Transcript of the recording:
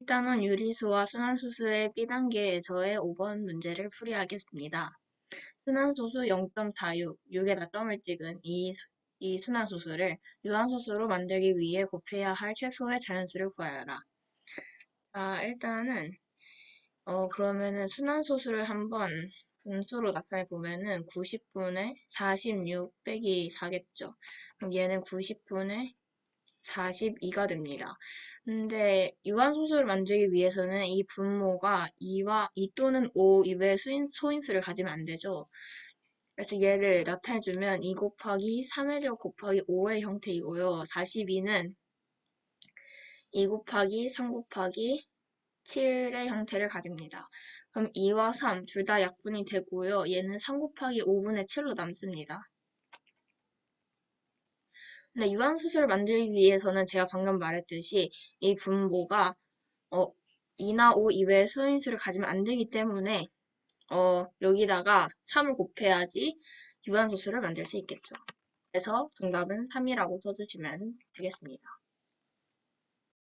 일단은 유리수와 순환수수의 B단계에서의 5번 문제를 풀이하겠습니다. 순환소수 0.46, 6에다 점을 찍은 이, 이 순환소수를 유한소수로 만들기 위해 곱해야 할 최소의 자연수를 구하여라. 아, 일단은 어, 그러면은 순환소수를 한번 분수로 나타내 보면은 90분의 46 빼기 4겠죠. 그럼 얘는 90분의 42가 됩니다. 근데 유한소수를 만들기 위해서는 이 분모가 2와 2 또는 5 이외의 수인, 소인수를 가지면 안 되죠. 그래서 얘를 나타내주면 2 곱하기 3의 제곱 곱하기 5의 형태이고요. 42는 2 곱하기 3 곱하기 7의 형태를 가집니다. 그럼 2와 3 둘 다 약분이 되고요. 얘는 3 곱하기 5분의 7로 남습니다. 근데 유한수수를 만들기 위해서는 제가 방금 말했듯이 이 분모가 어, 2나 5 이외의 수인수를 가지면 안 되기 때문에 어, 여기다가 3을 곱해야지 유한소수를 만들 수 있겠죠. 그래서 정답은 3이라고 써주시면 되겠습니다.